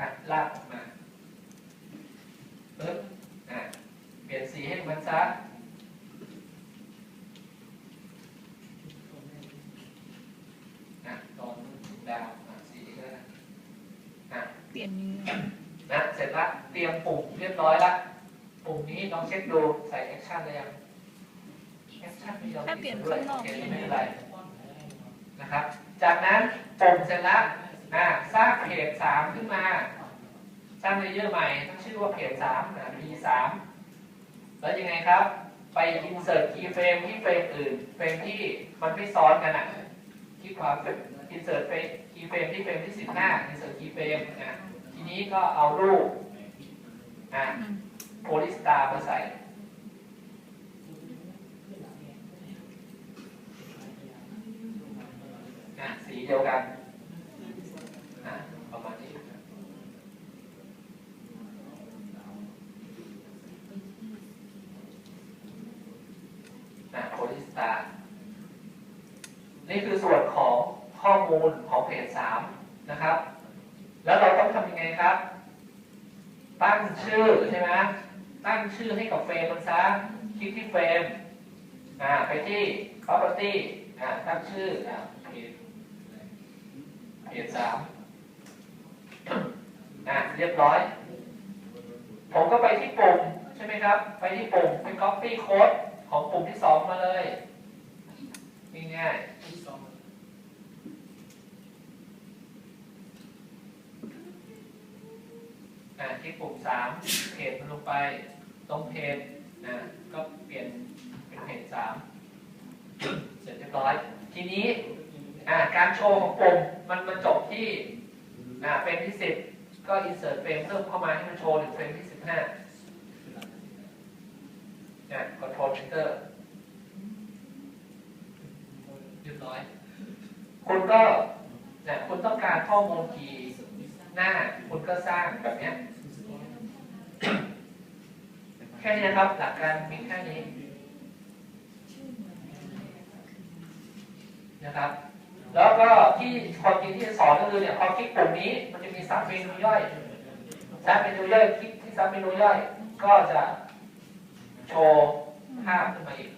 อะลากออกมาปึ๊บอะเปลี่ยนสีให้มันซะอะตอนดาวสีนี้ก็ได้อะเปลี่ยนเนื้อนะเสร็จละเตรียมปุ่มเรียบร้อยละปุ่มนี้ลองเช็คดูใส่แอคชั่นเลยยังแอคชั่นไม่ยอมเปลี่ยนด้วข้างนอกโอเคนี่ไม่เป็นไรนะครับ จากนั้นปุ่มเสร็จละ อะสร้างเพจสามขึ้นมาสร้างเลเยอร์ใหม่ตั้งชื่อว่าเพจสามอะ p สามแล้วยังไงครับ ไป insert keyframe ที่เฟรมอื่น เฟรมที่มันไม่ซ้อนกันอะที่ความ insert frame keyframe ที่เฟรมที่สิบห้า insert keyframe อะทีนี้ก็เอารูปอะโพลิสตามาใส่อะสีเดียวกันอะประมาณนี้นะานี่คือส่วนของข้อมูลของเพจ3นะครับ แล้วเราต้องทำยังไงครับ ตั้งชื่อใช่ไหมตั้งชื่อให้กับเฟรมมันซะคลิกที่เฟรมอ่าไปที่ property อ่าตั้งชื่ออ่าเพจเพจสามอ่าเรียบร้อย ผมก็ไปที่ปุ่มใช่ไหมครับ ไปที่ปุ่มไป copy code ของปุ่มที่สองมาเลยง่ายๆอ่าที่ปุ่มสามเพจมันลงไป ตรงเพจนะก็เปลี่ยนเป็นเพจสามเสร็จเรียบร้อย ทีนี้การโชว์ของปุ่มมันมันจบที่เฟรมที่สิบก็ insert เฟรมเพิ่มเข้ามาให้มันโชว์ถึงเฟรมที่สิบห้าเนี่ย control enter เรียบร้อย คุณก็เนี่ยคุณต้องการข้อมูลกี่หน้าคุณก็สร้างแบบเนี้ยแค่นี้นะครับหลักการมีแค่นี้นะครับ แล้วก็ที่ความจริงที่จะสอนก็คือเนี่ยพอคลิกปุ่มนี้มันจะมีซับเมนูย่อยซับเมนูย่อยคลิกที่ซับเมนูย่อย ก็จะโชว์ ภาพขึ้นมาอีก